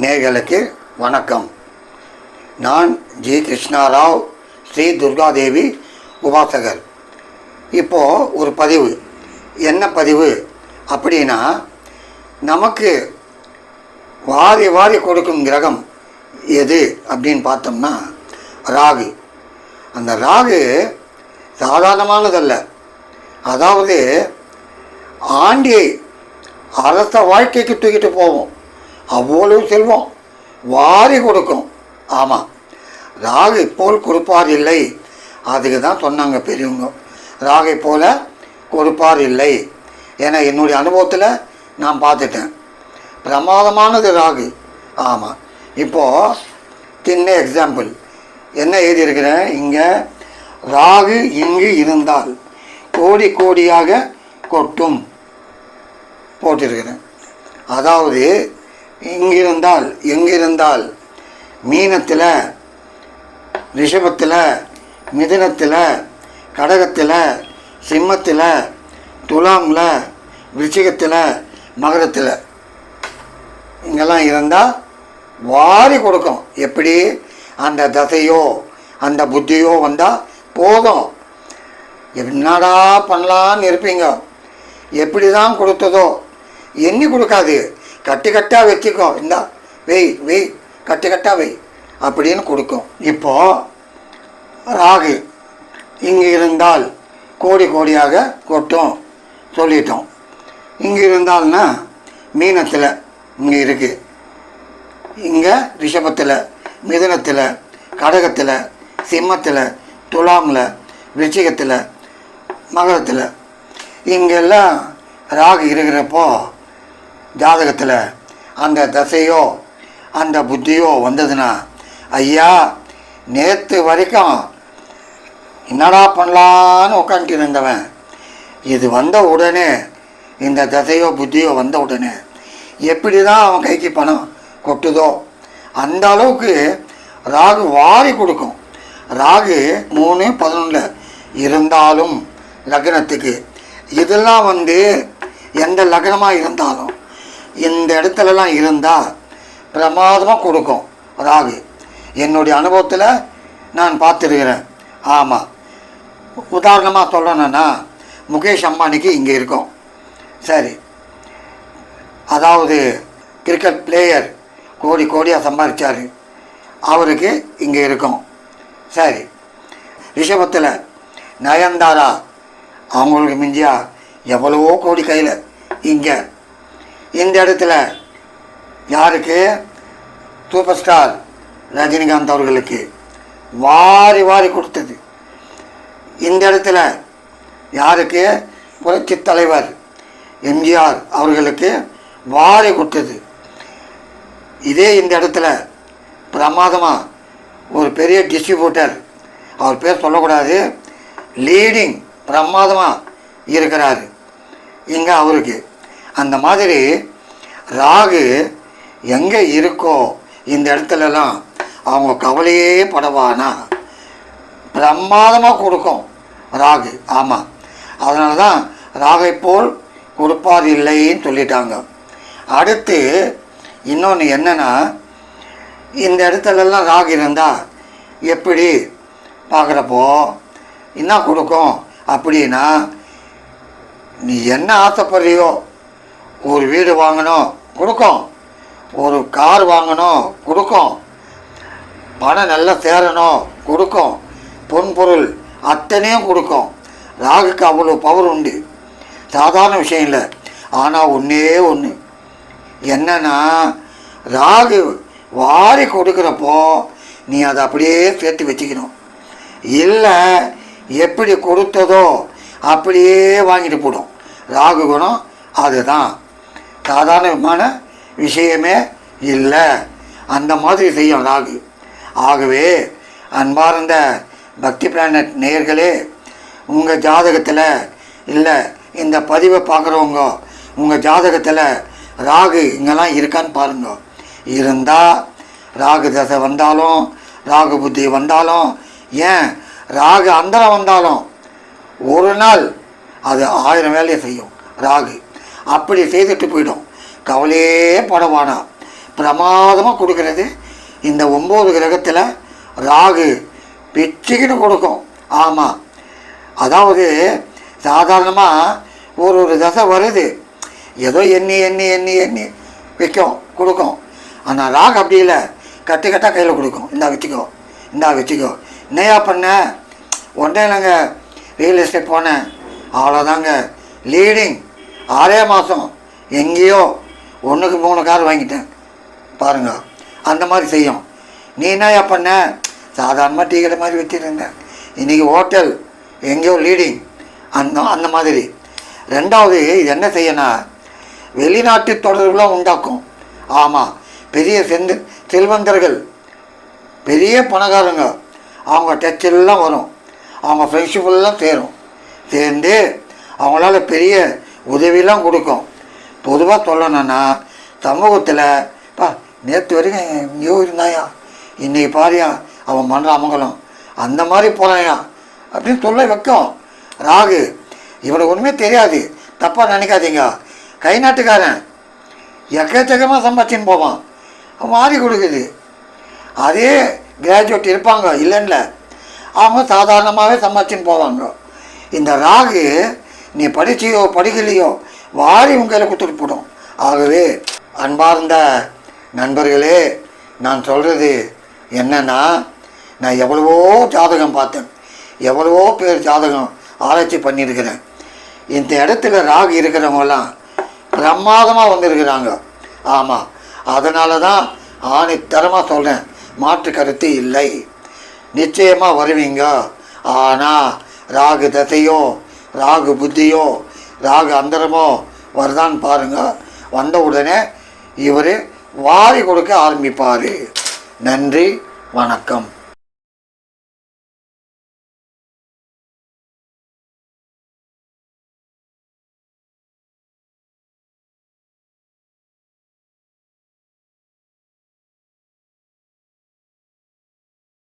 நேர்களுக்கு வணக்கம். நான் ஜி. கிருஷ்ணாராவ் ஸ்ரீ துர்காதேவி உபாசகர். இப்போது ஒரு பதிவு. என்ன பதிவு? அப்படின்னா நமக்கு வாரி வாரி கொடுக்கும் கிரகம் எது அப்படின்னு பார்த்தோம்னா ராகு. அந்த ராகு சாதாரணமானதல்ல. அதாவது ஆண்டியை அரச வாழ்க்கைக்கு தூக்கிட்டு போவோம். அவ்வளவு செல்வம். வாரி கொடுக்கும். ஆமாம் ராகை போல் கொடுப்பார் இல்லை. அதுக்கு தான் சொன்னாங்க பெரியவங்க. ராகை போல கொடுப்பார் இல்லை. ஏன்னா என்னுடைய அனுபவத்தில் நான் பார்த்துட்டேன். பிரமாதமானது ராகு. ஆமாம் இப்போது சின்ன எக்ஸாம்பிள் என்ன எழுதியிருக்கிறேன்? இங்கே ராகு இங்கு இருந்தால் கோடி கோடியாக கொட்டும். போட்டிருக்கிறேன். அதாவது இங்கிருந்தால் எங்கிருந்தால்? மீனத்தில் ரிஷபத்தில் மிதுனத்தில் கடகத்தில் சிம்மத்தில் துலாமில் விருச்சிகத்தில் மகரத்தில். இங்கெல்லாம் இருந்தால் வாரி கொடுக்கும். எப்படி? அந்த தசையோ அந்த புத்தியோ வந்தால் போதும். என்னடா பண்ணலான்னு இருப்பீங்க. எப்படி தான் கொடுத்ததோ? எண்ணி கொடுக்காது. கட்டு கட்டாக வச்சுக்கோ. இந்தா வெய் வெய் கட்டு கட்டாக வெய். அப்படின்னு கொடுக்கும். இப்போ ராகு இங்கே இருந்தால் கோடி கோடியாக கொட்டும். சொல்லிட்டோம். இங்கே இருந்தால்னா மீனத்தில் இங்கே இருக்குது இங்கே ரிஷபத்தில் மிதுனத்தில் கடகத்தில் சிம்மத்தில் துலாமில் விருச்சிகத்தில் மகரத்தில். இங்கெல்லாம் ராகு இருக்கிறப்போ ஜாதகத்தில் அந்த தசையோ அந்த புத்தியோ வந்ததுன்னா ஐயா நேற்று வரைக்கும் என்னடா பண்ணலான்னு உட்காந்துட்டு இருந்தவன் இது வந்த உடனே இந்த தசையோ புத்தியோ வந்த உடனே எப்படி தான் அவன் கைக்கு பணம் கொட்டுதோ அந்த அளவுக்கு ராகு வாரி கொடுக்கும். ராகு மூணு பதினொன்றில் இருந்தாலும் லக்னத்துக்கு. இதெல்லாம் வந்து எந்த லக்னமாக இருந்தாலும் இந்த இடத்துலலாம் இருந்தால் பிரமாதமாக கொடுக்கும். ராகு என்னுடைய அனுபவத்தில் நான் பார்த்துருக்கிறேன். ஆமாம் உதாரணமாக சொல்லணும்னா முகேஷ் அம்பானிக்கு இங்கே இருக்கும். சரி. அதாவது கிரிக்கெட் பிளேயர் கோடி கோடியாக சம்பாதிச்சார் அவருக்கு இங்கே இருக்கும். சரி. ரிஷபத்தில் நயன்தாரா அவங்களுக்கு மிஞ்சியா எவ்வளவோ கோடி கையில். இங்கே இந்த இடத்துல யாருக்கு? சூப்பர் ஸ்டார் ரஜினிகாந்த் அவர்களுக்கு. வாரி வாரி கொடுத்தது. இந்த இடத்துல யாருக்கு? புரட்சி தலைவர் எம்ஜிஆர் அவர்களுக்கு வாரி கொடுத்தது. இதே இந்த இடத்துல பிரமாதமாக ஒரு பெரிய டிஸ்ட்ரிபியூட்டர் அவர் பேர் சொல்லக்கூடாது லீடிங் பிரமாதமாக இருக்கிறார். இங்கே அவருக்கு அந்த மாதிரி ராகு எங்கே இருக்கோ இந்த இடத்துலலாம் அவங்க கவலையே படவானா? பிரமாதமாக கொடுக்கும் ராகு. ஆமாம் அதனால தான் ராகை போல் கொடுப்பார் இல்லைன்னு சொல்லிட்டாங்க. அடுத்து இன்னொன்று என்னென்னா இந்த இடத்துலலாம் ராகு இருந்தால் எப்படி பார்க்குறப்போ என்ன கொடுக்கும்? அப்படின்னா நீ என்ன ஆசைப்படுறியோ ஒரு வீடு வாங்கணும் கொடுக்கும். ஒரு கார் வாங்கணும் கொடுக்கும். பணம் நல்லா சேரணும் கொடுக்கும். பொன் பொருள் அத்தனையும் கொடுக்கும். ராகுக்கு அவ்வளோ பவர் உண்டு. சாதாரண விஷயம் இல்லை. ஆனால் ஒன்றே ஒன்று என்னன்னா ராகு வாரி கொடுக்குறப்போ நீ அதை அப்படியே சேர்த்து வச்சுக்கணும். இல்லை எப்படி கொடுத்ததோ அப்படியே வாங்கிட்டு போடும். ராகு குணம் அதுதான். சாதாரணமான விஷயமே இல்லை. அந்த மாதிரி செய்யும் ராகு. ஆகவே அன்பார்ந்த பக்தி பிளானட் நேயர்களே உங்கள் ஜாதகத்தில் இல்லை இந்த பதிவை பார்க்குறவங்க உங்கள் ஜாதகத்தில் ராகு இங்கெல்லாம் இருக்கான்னு பாருங்க. இருந்தால் ராகு தசை வந்தாலும் ராகு புத்தி வந்தாலும் ஏன் ராகு அந்தரம் வந்தாலும் ஒரு நாள் அது ஆயிரம் வேலையை செய்யும் ராகு. அப்படி செய்துட்டு போயிடும். கவலையே படவானா பிரமாதமாக கொடுக்கறது. இந்த ஒம்பது கிரகத்தில் ராகு பிச்சுக்கிட்டு கொடுக்கும். ஆமாம் அதாவது சாதாரணமாக ஒரு ஒரு தசை வருது. ஏதோ எண்ணி எண்ணி எண்ணி எண்ணி வைக்கும் கொடுக்கும். ஆனால் ராகு அப்படி இல்லை. கட்டு கட்டாக கையில் கொடுக்கும். இந்தா வச்சுக்கோ இந்தா வச்சுக்கோ. என்னையா பண்ண? உடனே நாங்கள் ரியல் எஸ்டேட் போனேன். அவ்வளோதாங்க லீடிங் ஆறே மாதம் எங்கேயோ ஒன்றுக்கு மூணு கார் வாங்கிட்டேன். பாருங்க அந்த மாதிரி செய்யும். நீ என்ன பண்ண? சாதாரணமாக டீ கடை மாதிரி வச்சுருந்தேன் இன்றைக்கி ஹோட்டல் எங்கேயோ லீடிங் அந்த அந்த மாதிரி. ரெண்டாவது இது என்ன செய்யணும் வெளிநாட்டு தொடர்புலாம் உண்டாக்கும். ஆமாம் பெரிய செந்து செல்வந்தர்கள் பெரிய பணக்காரங்க அவங்க டச்செல்லாம் வரும். அவங்க ஃப்ரெண்ட்ஷிப்பெல்லாம் சேரும். சேர்ந்து அவங்களால பெரிய உதவியெல்லாம் கொடுக்கும். பொதுவாக சொல்லணும்னா சமூகத்தில் பா நேற்று வரைக்கும் எங்கேயோ இருந்தாயா? இன்றைக்கி பாரியா? அவன் பண்ணுற அமங்கலம் அந்த மாதிரி போகிறாயா அப்படின்னு சொல்ல வைக்கும். ராகு இவனுக்கு ஒன்றுமே தெரியாது. தப்பாக நினைக்காதீங்க. கை நாட்டுக்காரன். எக்கச்சக்கமாக சம்பாதிச்சின்னு போவான். மாறி கொடுக்குது. அதே கிராஜுவேட் இருப்பாங்க இல்லைன்ல. அவங்க சாதாரணமாகவே சம்பாதிச்சின்னு போவாங்க. இந்த ராகு நீ படிச்சியோ படிக்கலையோ வாரி உன் கையில் கொடுத்துட்டு போடும். ஆகவே அன்பார்ந்த நண்பர்களே நான் சொல்கிறது என்னன்னா நான் எவ்வளவோ ஜாதகம் பார்த்தேன். எவ்வளவோ பேர் ஜாதகம் ஆராய்ச்சி பண்ணியிருக்கிறேன். இந்த இடத்துல ராகு இருக்கிறவங்கெல்லாம் பிரமாதமாக வந்திருக்கிறாங்க. ஆமாம் அதனால தான் ஆணித்தரமாக சொல்கிறேன் மாற்று கருத்து இல்லை. நிச்சயமாக வருவீங்க. ஆனால் ராகு தசையும் ராகு புத்தியோ ராகு அந்தரமோ வருதான்னு பாருங்கள் வந்த உடனே இவர் வாரி கொடுக்க ஆரம்பிப்பார். நன்றி வணக்கம்.